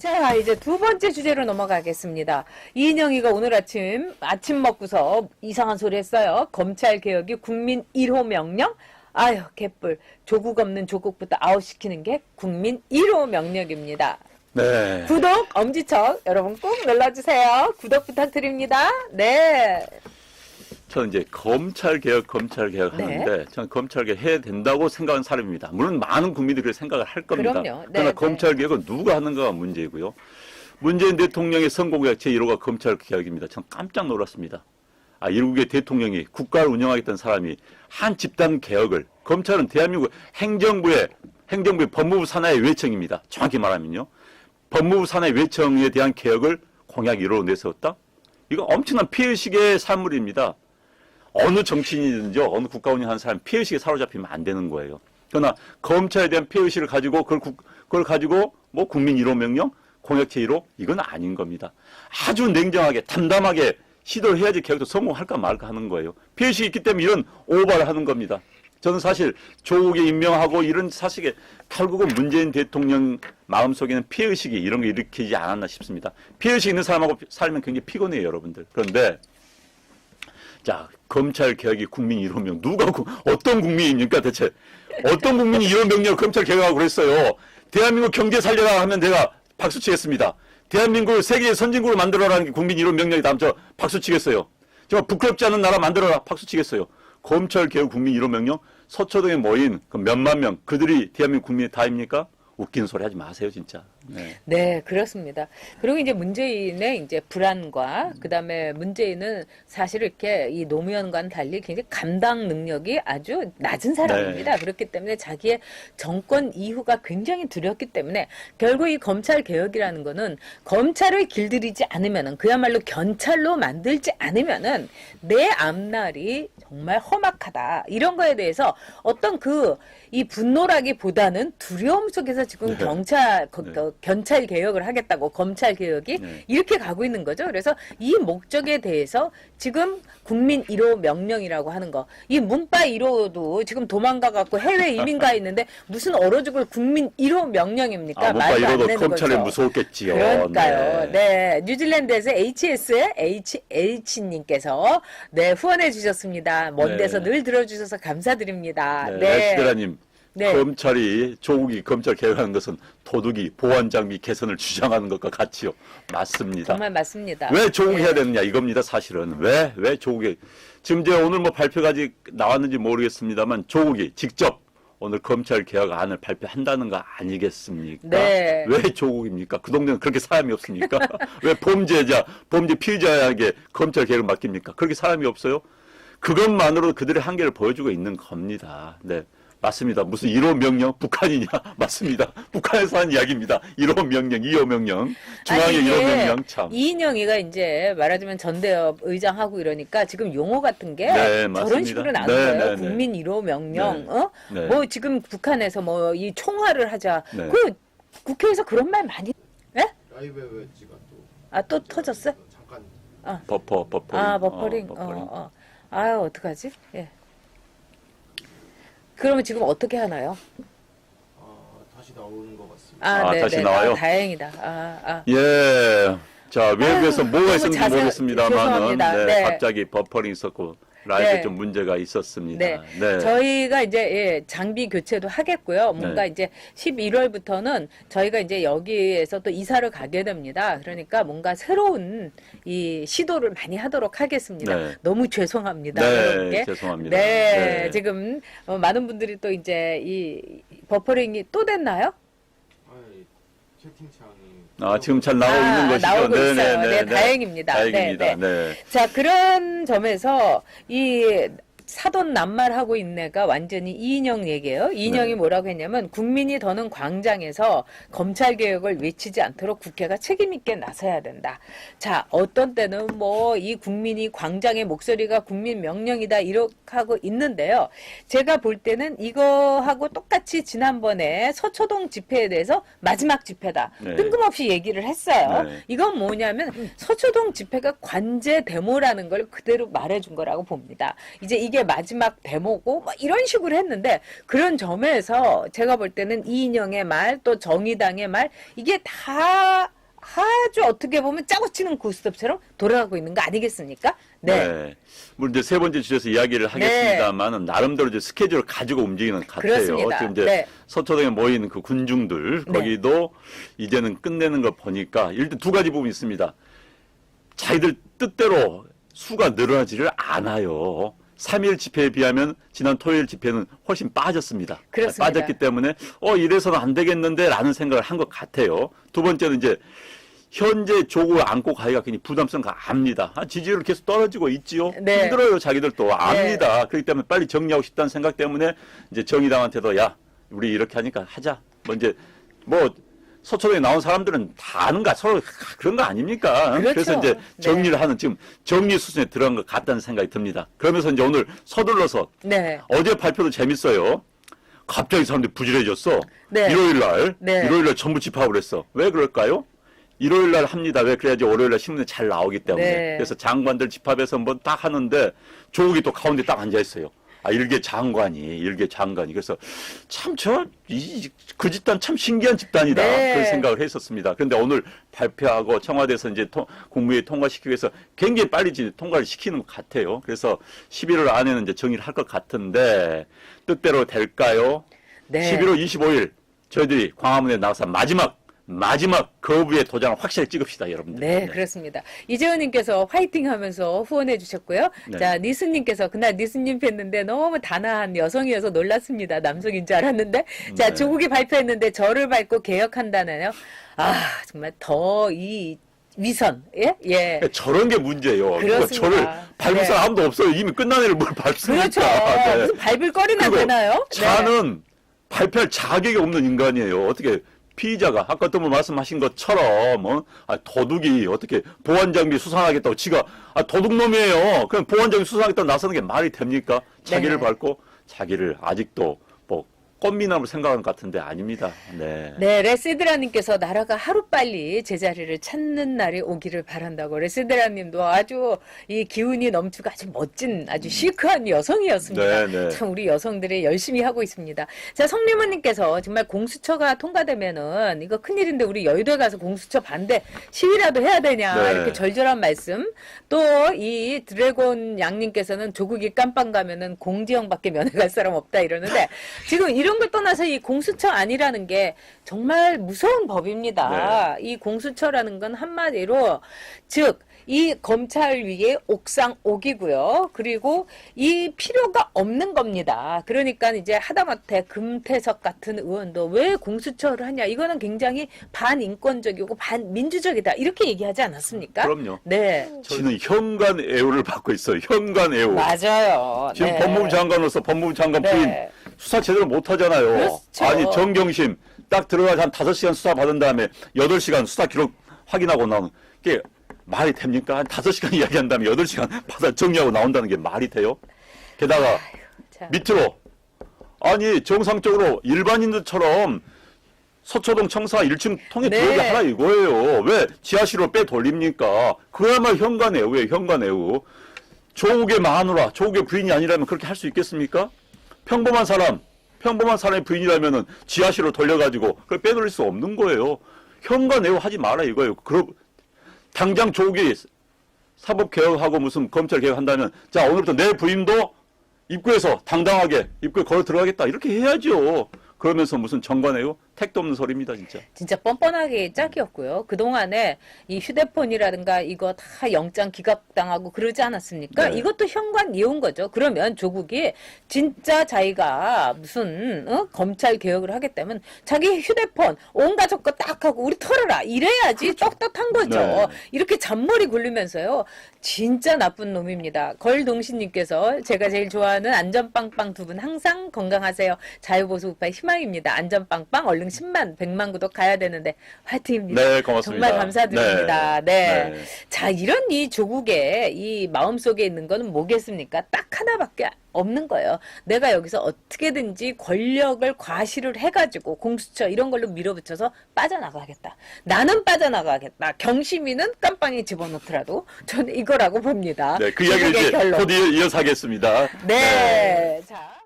자, 이제 두 번째 주제로 넘어가겠습니다. 이인영이가 오늘 아침, 아침 먹고서 이상한 소리 했어요. 검찰 개혁이 국민 1호 명령? 아유, 개뿔. 조국 없는 조국부터 아웃시키는 게 국민 1호 명령입니다. 네. 구독, 엄지척, 여러분 꼭 눌러주세요. 구독 부탁드립니다. 네. 저는 이제 검찰 개혁, 검찰 개혁 네. 하는데 저는 검찰 개혁 해야 된다고 생각하는 사람입니다. 물론 많은 국민들이 그렇게 생각을 할 겁니다. 그럼요. 네, 그러나 네. 검찰 개혁은 누가 하는가가 문제이고요. 문재인 대통령의 선거구역 제1호가 검찰 개혁입니다. 전 깜짝 놀랐습니다. 아, 일국의 대통령이 국가를 운영하겠다는 사람이 한 집단 개혁을 검찰은 대한민국 행정부의 행정부의 법무부 산하의 외청입니다. 정확히 말하면요. 법무부 산하의 외청에 대한 개혁을 공약 1호로 내세웠다? 이거 엄청난 피해의식의 산물입니다. 어느 정치인이든지 어느 국가 운영 하는 사람 피해의식에 사로잡히면 안 되는 거예요. 그러나 검찰에 대한 피해의식을 가지고 그걸, 국- 그걸 가지고 뭐 국민 1호 명령, 공약체 1호 이건 아닌 겁니다. 아주 냉정하게 담담하게 시도를 해야지 개혁도 성공할까 말까 하는 거예요. 피해의식이 있기 때문에 이런 오바를 하는 겁니다. 저는 사실 조국에 임명하고 이런 사실에 결국은 문재인 대통령 마음속에는 피해의식이 이런 거 일으키지 않았나 싶습니다. 피해의식 있는 사람하고 살면 굉장히 피곤해요, 여러분들. 그런데 자, 검찰 개혁이 국민 1호 명 누가 구- 어떤 국민입니까 대체? 어떤 국민이 이런 명령을 검찰 개혁하고 그랬어요? 대한민국 경제 살려라 하면 내가 박수 치겠습니다. 대한민국을 세계 선진국으로 만들어라는 게 국민 1호 명령이 저 박수 치겠어요. 정말 부끄럽지 않은 나라 만들어라 박수 치겠어요. 검찰 개혁 국민 1호 명령 서초동에 모인 그 몇만 명 그들이 대한민국 국민의 다입니까? 웃기는 소리 하지 마세요 진짜. 네. 네, 그렇습니다. 그리고 이제 문재인의 이제 불안과 그다음에 문재인은 사실 이렇게 이 노무현과는 달리 굉장히 감당 능력이 아주 낮은 사람입니다. 그렇기 때문에 자기의 정권 이후가 굉장히 두렵기 때문에 결국 이 검찰 개혁이라는 거는 검찰을 길들이지 않으면은 그야말로 견찰로 만들지 않으면은 내 앞날이 정말 험악하다. 이런 거에 대해서 어떤 그 이 분노라기보다는 두려움 속에서 지금 네. 경찰 거- 네. 거- 견찰 개혁을 하겠다고 검찰 개혁이 네. 이렇게 가고 있는 거죠. 그래서 이 목적에 대해서 지금 국민 1호 명령이라고 하는 거. 이 문바 1호도 지금 도망가 갖고 해외 이민 가 있는데 무슨 얼어 죽을 국민 1호 명령입니까? 아, 문바 말도 안 이러도 되는 검찰에 거죠. 무서웠겠지요. 그러니까요. 네. 뉴질랜드에서 HS의 HH님께서 네, 후원해 주셨습니다. 먼 네. 데서 늘 들어 주셔서 감사드립니다. 네. 네. 에스테라님. 네. 검찰이 조국이 검찰 개혁하는 것은 도둑이 보안 장비 개선을 주장하는 것과 같지요. 맞습니다. 정말 맞습니다. 왜 조국 네. 해야 되느냐 이겁니다. 사실은 왜 왜 조국이 지금 이제 오늘 뭐 발표가 아직 나왔는지 모르겠습니다만 조국이 직접 오늘 검찰 개혁 안을 발표한다는 거 아니겠습니까? 네. 왜 조국입니까? 그 동네는 그렇게 사람이 없습니까? 왜 범죄자, 범죄 피의자에게 검찰 개혁을 맡깁니까? 그렇게 사람이 없어요? 그것만으로도 그들의 한계를 보여주고 있는 겁니다. 네. 맞습니다. 무슨 1호 명령? 북한이냐? 맞습니다. 북한에서 한 이야기입니다. 1호 명령, 2호 명령. 중앙의 아니, 1호 이게 명령 참. 이인영이가 이제 말하자면 전대협 의장하고 이러니까 지금 용어 같은 게 네, 저런 맞습니다. 식으로 나오는 네, 거예요. 네, 네. 국민 1호 명령. 네. 어? 네. 뭐 지금 북한에서 뭐 이 총화를 하자. 네. 그 국회에서 그런 말 많이 예? 라이브 웨지가 또 아, 또 터졌어? 잠깐 버퍼, 버퍼링. 아, 버퍼링. 어, 어, 버퍼링. 어. 아유, 어떡하지? 예. 그러면 지금 어떻게 하나요? 어, 다시 나오는 것 같습니다. 아, 아, 네, 다시 네. 나와요? 아, 다행이다. 아, 아. 예. 자, 외부에서 뭐가 너무 있었는지 자세- 모르겠습니다만은, 죄송합니다. 네, 네. 갑자기 버퍼링 있었고, 라이브에 네. 좀 문제가 있었습니다. 네. 네. 저희가 이제 예, 장비 교체도 하겠고요. 뭔가 네. 이제 11월부터는 저희가 이제 여기에서 또 이사를 가게 됩니다. 그러니까 뭔가 새로운 이 시도를 많이 하도록 하겠습니다. 네. 너무 죄송합니다. 네, 여러분께. 죄송합니다. 네, 네. 지금 어, 많은 분들이 또 이제 이 버퍼링이 또 됐나요? 아이, 채팅창이 아, 지금 잘 나오고 아, 있는 것이죠. 나오고 네, 있어요. 네, 네, 네, 다행입니다. 다행입니다. 네, 네. 자, 그런 점에서 이 사돈 낱말하고 있네가 완전히 이인영 얘기예요. 이인영이 네. 뭐라고 했냐면 국민이 더는 광장에서 검찰 개혁을 외치지 않도록 국회가 책임 있게 나서야 된다. 자, 어떤 때는 뭐 이 국민이 광장의 목소리가 국민 명령이다 이렇게 하고 있는데요. 제가 볼 때는 이거하고 똑같이 지난번에 서초동 집회에 대해서 마지막 집회다. 네. 뜬금없이 얘기를 했어요. 네. 이건 뭐냐면 서초동 집회가 관제 데모라는 걸 그대로 말해준 거라고 봅니다. 이제 이게 이게 마지막 데모고 뭐 이런 식으로 했는데 그런 점에서 제가 볼 때는 이인영의 말 또 정의당의 말 이게 다 아주 어떻게 보면 짜고 치는 고스톱처럼 돌아가고 있는 거 아니겠습니까? 네. 물론 이제 세 번째 주제에서 이야기를 하겠습니다만은 나름대로 이제 스케줄을 가지고 움직이는 것 같아요. 그렇습니다. 지금 이제 네. 서초동에 모인 그 군중들 네. 거기도 이제는 끝내는 걸 보니까 일단 두 가지 부분이 있습니다. 자기들 뜻대로 수가 늘어나지를 않아요. 3일 집회에 비하면 지난 토요일 집회는 훨씬 빠졌습니다. 그렇습니다. 빠졌기 때문에 어 이래서는 안 되겠는데라는 생각을 한 것 같아요. 두 번째는 이제 현재 조국을 안고 가기가 굉장히 부담스러운 거 압니다. 아, 지지율 계속 떨어지고 있지요. 네. 힘들어요, 자기들도 압니다. 그렇기 때문에 빨리 정리하고 싶다는 생각 때문에 이제 정의당한테도 야, 우리 이렇게 하니까 하자. 뭐 이제 뭐 서초동에 나온 사람들은 다 아는가 서로 그런 거 아닙니까? 그렇죠. 래서 이제 네. 정리를 하는 지금 정리 수준에 들어간 것 같다는 생각이 듭니다. 그러면서 이제 오늘 서둘러서 네. 어제 발표도 재밌어요. 갑자기 사람들이 부지런해졌어. 네. 일요일 날, 네. 일요일 날 전부 집합을 했어. 왜 그럴까요? 일요일 날 합니다. 왜 그래야지 월요일 날 신문에 잘 나오기 때문에. 네. 그래서 장관들 집합해서 뭐 딱 하는데 조국이 또 가운데 딱 앉아 있어요. 아, 일개 장관이, 일개 장관이. 그래서 참, 저, 이, 그 집단 참 신기한 집단이다. 네. 그런 생각을 했었습니다. 그런데 오늘 발표하고 청와대에서 이제 통, 국무회의 통과시키기 위해서 굉장히 빨리 이제 통과를 시키는 것 같아요. 그래서 11월 안에는 이제 정의를 할 것 같은데, 뜻대로 될까요? 네. 11월 25일 저희들이 광화문에 나가서 마지막 마지막 거부의 도장을 확실히 찍읍시다, 여러분들. 네, 그렇습니다. 이재훈님께서 화이팅 하면서 후원해 주셨고요. 네. 자, 니스님께서 그날 니스님 뵀는데 너무 단아한 여성이어서 놀랐습니다. 남성인 줄 알았는데. 자, 네. 조국이 발표했는데 저를 밟고 개혁한다네요. 아, 정말 더 이 위선, 예? 예. 저런 게 문제예요. 그러니까 그렇습니다. 저를 밟을 네. 사람 아무도 없어요. 이미 끝난 애를 뭘 밟습니까? 그렇죠. 네. 무슨 밟을 거리나 그리고 되나요? 네. 자는 발표할 자격이 없는 인간이에요. 어떻게 피의자가 아까 또뭐 말씀하신 것처럼 어? 아, 도둑이 어떻게 보안장비 수상하겠다고 지가 아, 도둑놈이에요. 그냥 보안장비 수상하겠다고 나서는 게 말이 됩니까? 자기를 네. 밟고 자기를 아직도 뭐 꽃미남을 생각하는 것 같은데 아닙니다. 네. 네, 레시드라님께서 나라가 하루빨리 제자리를 찾는 날이 오기를 바란다고. 레시드라님도 아주 이 기운이 넘치고 아주 멋진 아주 시크한 여성이었습니다. 네, 네. 참 우리 여성들이 열심히 하고 있습니다. 자, 성리모님께서 정말 공수처가 통과되면은 이거 큰일인데 우리 여의도에 가서 공수처 반대 시위라도 해야 되냐 네. 이렇게 절절한 말씀. 또 이 드래곤 양님께서는 조국이 깜빵 가면은 공지영밖에 면회 갈 사람 없다 이러는데 지금 이런 걸 떠나서 이 공수처 아니라는 게 정말 무서운 법입니다. 이 공수처라는 건 한마디로 즉 이 검찰 위에 옥상 옥이고요. 그리고 이 필요가 없는 겁니다. 그러니까 이제 하다못해 금태섭 같은 의원도 왜 공수처를 하냐? 이거는 굉장히 반인권적이고 반민주적이다. 이렇게 얘기하지 않았습니까? 그럼요. 네. 지는 현관 애호를 받고 있어요. 현관 애호. 맞아요. 지금 네. 법무부 장관으로서 법무부 장관 부인 네. 수사 제대로 못 하잖아요. 그렇죠. 아니, 정경심 딱 들어가서 한 5시간 수사 받은 다음에 8시간 수사 기록 확인하고 나오는 게 말이 됩니까? 한 5시간 이야기한 다음에 8시간 받아 정리하고 나온다는 게 말이 돼요? 게다가 자, 밑으로 아니 정상적으로 일반인들처럼 서초동 청사 1층 통에 네. 들어오게 하라 이거예요. 왜 지하실로 빼 돌립니까? 그야말로 현관 애우예요. 현관 애우. 조국의 마누라, 조국의 부인이 아니라면 그렇게 할 수 있겠습니까? 평범한 사람, 평범한 사람의 부인이라면은 지하실로 돌려가지고 그걸 빼돌릴 수 없는 거예요. 현관 애우 하지 마라 이거예요. 그럼 당장 조국이 사법 개혁하고 무슨 검찰 개혁한다면 자 오늘부터 내 부인도 입구에서 당당하게 입구에 걸어 들어가겠다 이렇게 해야죠. 그러면서 무슨 정관해요? 택도 없는 소리입니다 진짜. 진짜 뻔뻔하게 짝이었고요. 그동안에 이 휴대폰이라든가 이거 다 영장 기각당하고 그러지 않았습니까? 네. 이것도 현관 이용 거죠. 그러면 조국이 진짜 자기가 무슨 어? 검찰 개혁을 하겠다면 자기 휴대폰 온 가족 거 딱 하고 우리 털어라 이래야지 떳떳한 거죠. 네. 이렇게 잔머리 굴리면서요. 진짜 나쁜 놈입니다. 걸동신님께서 제가 제일 좋아하는 안전빵빵 두 분 항상 건강하세요. 자유보수 우파의 희망입니다. 안전빵빵 얼른 10만, 100만 구독 가야 되는데 화이팅입니다. 네, 고맙습니다. 정말 감사드립니다. 네. 네. 자, 이런 이 조국의 이 마음속에 있는 거는 뭐겠습니까? 딱 하나밖에 없는 거예요. 내가 여기서 어떻게든지 권력을 과시를 해가지고 공수처 이런 걸로 밀어붙여서 빠져나가겠다. 나는 빠져나가겠다. 경시민은 깜빵에 집어넣더라도 저는 이거라고 봅니다. 네, 그 이야기를 이제 결론. 곧 이어- 이어서 하겠습니다. 네. 자.